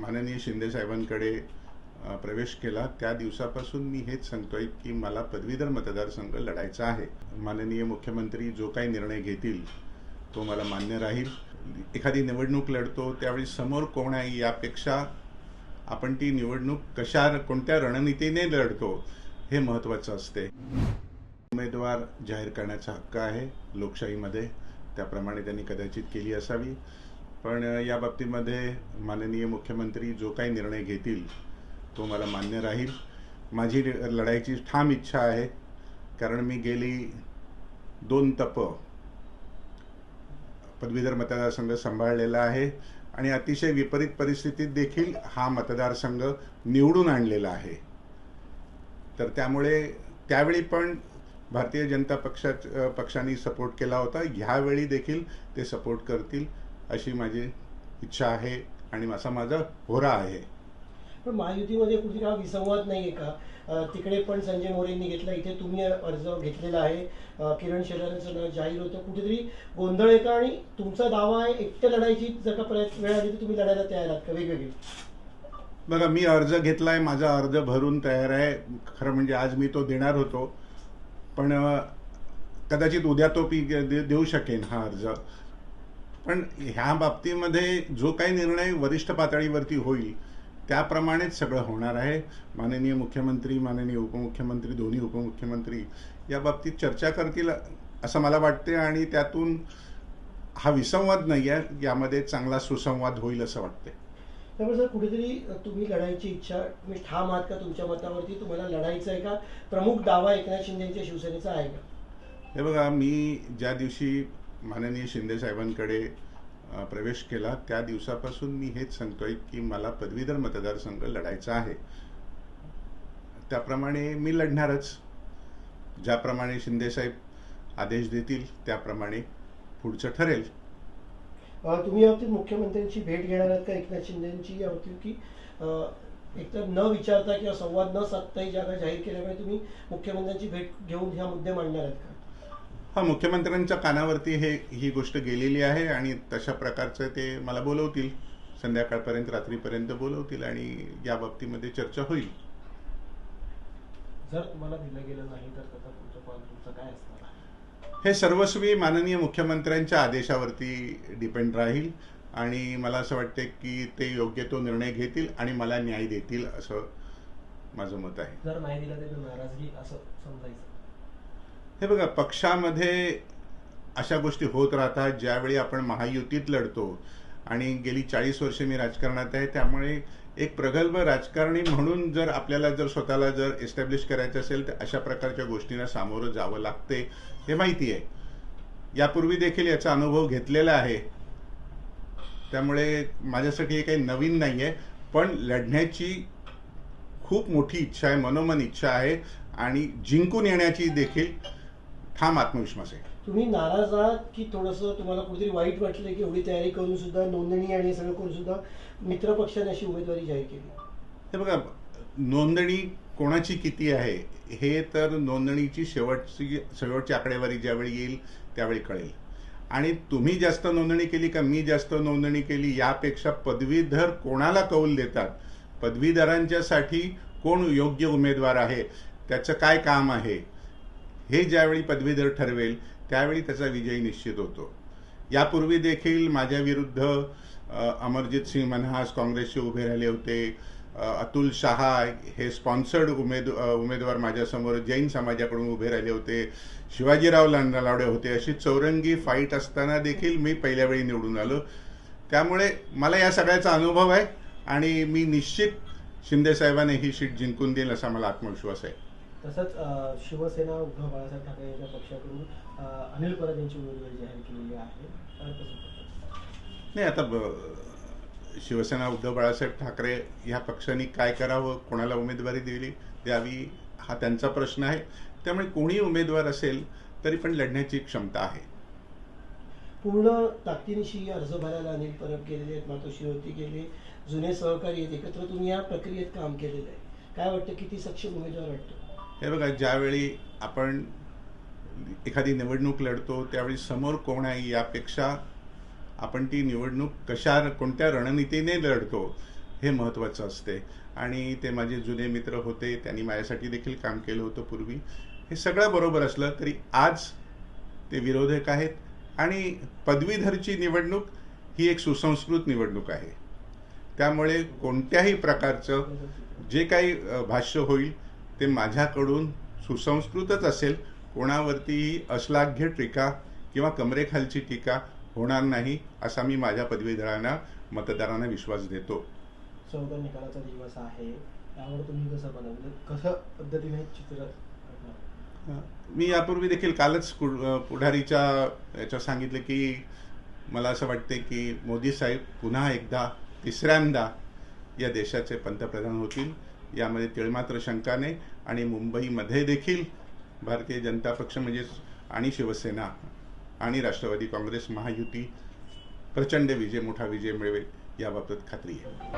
माननीय शिंदे साहेबांकडे प्रवेश केला. त्या दिवसापासून मी हेच सांगतोय की मला पदवीधर मतदारसंघ लढायचा आहे. माननीय मुख्यमंत्री जो काही निर्णय घेतील तो मला मान्य राहील. एखादी निवडणूक लढतो त्यावेळी समोर कोण आहे यापेक्षा आपण ती निवडणूक कशा कोणत्या रणनीतीने लढतो हे महत्त्वाचं असते. उमेदवार जाहीर करण्याचा हक्क आहे लोकशाहीमध्ये. त्याप्रमाणे त्यांनी कदाचित केली असावी. पण या बाबतीमध्ये माननीय मुख्यमंत्री जो काही निर्णय घेतील तो मला मान्य राहील. माझी लढायची ठाम इच्छा आहे कारण मी गेली दोन तप पदवीधर मतदारसंघ सांभाळलेला आहे आणि अतिशय विपरीत परिस्थितीत देखील हा मतदारसंघ निवडून आणलेला आहे. तर त्यामुळे त्यावेळी पण भारतीय जनता पक्षाच पक्षाने सपोर्ट केला होता. ह्यावेळी देखील ते सपोर्ट करतील. अशी माझी इच्छा आहे आणि असा माझा होरा आहे. पण महायुतीमध्ये कुठे हा विसंवाद नाहीये का? तिकडे पण संजय मोरेंनी घेतला इथे तुम्ही अर्ज घेतलेला आहे. किरण शेलारांचं नाव जाहीर होतं. कुठेतरी गोंधळ आहे का? आणि तुमचा दावा आहे एकट्या लढायची जर का प्रयत्न वेळ आली तर तुम्ही लढायला तयार आहात का? वेगवेगळे. बघा मी अर्ज घेतलाय माझा अर्ज भरून तयार आहे. खरं म्हणजे आज मी तो देणार होतो. पण कदाचित उद्या तो पी देऊ शकेन हा अर्ज. पण ह्या बाबतीमध्ये जो काही निर्णय वरिष्ठ पातळीवरती होईल त्याप्रमाणेच सगळं होणार आहे. माननीय मुख्यमंत्री माननीय उपमुख्यमंत्री दोन्ही उपमुख्यमंत्री या बाबतीत चर्चा करतील असं मला वाटते आणि त्यातून हा विसंवाद नाही आहे यामध्ये चांगला सुसंवाद होईल असं वाटते त्यामुळे सर कुठेतरी तुम्ही लढायची इच्छा तुम्ही ठाम आहात का तुमच्या मतावरती? तुम्हाला लढायचं आहे का? प्रमुख दावा एकनाथ शिंदे यांच्या शिवसेनेचा आहे का? हे बघा मी ज्या दिवशी माननीय शिंदे साहेबांकडे प्रवेश केला. त्या दिवसापासून मी हेच सांगतोय की मला पदवीधर मतदारसंघ लढायचा आहे. त्याप्रमाणे मी लढणारच. ज्याप्रमाणे शिंदेसाहेब आदेश देतील त्याप्रमाणे पुढचं ठरेल. तुम्ही याबाबतीत मुख्यमंत्र्यांची भेट घेणार आहात का एकनाथ शिंदेची? याबाबतीत की एकतर न विचारता किंवा संवाद न साधताही जागा जाहीर केल्यामुळे तुम्ही मुख्यमंत्र्यांची भेट घेऊन ह्या मुद्दे मांडणार आहात का? हा मुख्यमंत्र्यांच्या कानावरती हे ही गोष्ट गेलेली आहे आणि तशा प्रकारचं ते मला बोलवतील. संध्याकाळपर्यंत रात्रीपर्यंत बोलवतील आणि या बाबतीमध्ये चर्चा होईल. जर तुम्हाला दिलं गेलं नाही तर त्याचा काय असणार हे सर्वस्वी माननीय मुख्यमंत्र्यांच्या आदेशावरती डिपेंड राहील आणि मला असं वाटते की ते योग्य तो निर्णय घेतील आणि मला न्याय देतील असं माझं मत आहे. जर नाही दिलं तर नाराजगी असं समजायचं. हे बघा पक्षामध्ये अशा गोष्टी होत राहतात ज्यावेळी आपण महायुतीत लढतो. आणि गेली चाळीस वर्षे मी राजकारणात आहे त्यामुळे एक प्रगल्भ राजकारणी म्हणून जर आपल्याला जर स्वतःला जर एस्टॅब्लिश करायचं असेल तर अशा प्रकारच्या गोष्टींना सामोरं जावं लागते हे माहिती आहे. यापूर्वी देखील याचा अनुभव घेतलेला आहे. त्यामुळे माझ्यासाठी हे काही नवीन नाही आहे पण लढण्याची खूप मोठी इच्छा आहे मनोमन इच्छा आहे आणि जिंकून येण्याची देखील ठाम आत्मविश्वास आहे. तुम्ही नाराज आहात की थोडंसं तुम्हाला कुठेतरी वाईट वाटलं की एवढी तयारी करून सुद्धा नोंदणी आणि सगळं करून सुद्धा मित्र पक्षाने अशी उमेदवारी जाहीर केली? हे बघा नोंदणी कोणाची किती आहे हे तर नोंदणीची शेवटची शेवटची आकडेवारी ज्यावेळी येईल त्यावेळी कळेल. आणि तुम्ही जास्त नोंदणी केली का मी जास्त नोंदणी केली यापेक्षा पदवीधर कोणाला कौल देतात? पदवीधरांच्यासाठी कोण योग्य उमेदवार आहे? त्याचं काय काम आहे? हे ज्यावेळी पदवीधर ठरवेल त्यावेळी त्याचा विजय निश्चित होतो. यापूर्वी देखील माझ्याविरुद्ध अमरजित सिंग मनहास काँग्रेसचे उभे राहिले होते. अतुल शहा हे स्पॉन्सर्ड उमेद उमेदवार माझ्यासमोर जैन समाजाकडून उभे राहिले होते. शिवाजीराव लांडालावडे होते. अशी चौरंगी फाईट असताना देखील मी पहिल्या वेळी निवडून आलो. त्यामुळे मला या सगळ्याचा अनुभव आहे आणि मी निश्चित शिंदेसाहेबाने ही सीट जिंकून देईल असा मला आत्मविश्वास आहे. तसंच शिवसेना उद्धव बाळासाहेब ठाकरे यांच्या पक्षाकडून अनिल परब यांची उमेदवारी जाहीर केलेली आहे? नाही आता ब- शिवसेना उद्धव बाळासाहेब ठाकरे ह्या पक्षांनी काय करावं कोणाला उमेदवारी दिली द्यावी हा त्यांचा प्रश्न आहे. त्यामुळे कोणी उमेदवार असेल तरी पण लढण्याची क्षमता आहे. पूर्ण ताकदीनिशी अर्ज भरायला अनिल परब केलेले आहेत मातोश्री होती गेले जुने सहकारी आहेत एकत्र तुम्ही या प्रक्रियेत काम केलेलं आहे. काय वाटतं किती सक्षम उमेदवार वाटतो? हे बघा ज्यावेळी आपण एखादी निवडणूक लढतो त्यावेळी समोर कोण आहे यापेक्षा आपण ती निवडणूक कशा कोणत्या रणनीतीने लढतो हे महत्त्वाचं असते. आणि ते माझे जुने मित्र होते त्यांनी माझ्यासाठी देखील काम केलं होतं पूर्वी. हे सगळं बरोबर असलं तरी आज ते विरोधक आहेत. आणि पदवीधरची निवडणूक ही एक सुसंस्कृत निवडणूक आहे. त्यामुळे कोणत्याही प्रकारचं जे काही भाष्य होईल ते माझ्याकडून सुसंस्कृतच असेल कोणावरतीही अश्लाघ्य टीका किंवा कमरेखालची टीका होणार नाही असा मी माझ्या पदवीधरांना मतदारांना विश्वास देतो. चौदा निकालाचा दिवस आहे. त्यावर तुम्ही कसं बनवलं? कसं पद्धतीने चित्र? मी यापूर्वी देखील कालच पुढारीच्या याच्यात सांगितलं की मला असं वाटते की मोदी साहेब पुन्हा एकदा तिसऱ्यांदा या देशाचे पंतप्रधान होतील. यामध्ये तिळमात्र शंकाने आणि मुंबईमध्ये देखील भारतीय जनता पक्ष म्हणजेच आणि शिवसेना आणि राष्ट्रवादी काँग्रेस महायुती प्रचंड विजय मोठा विजय मिळवेल याबाबत खात्री आहे.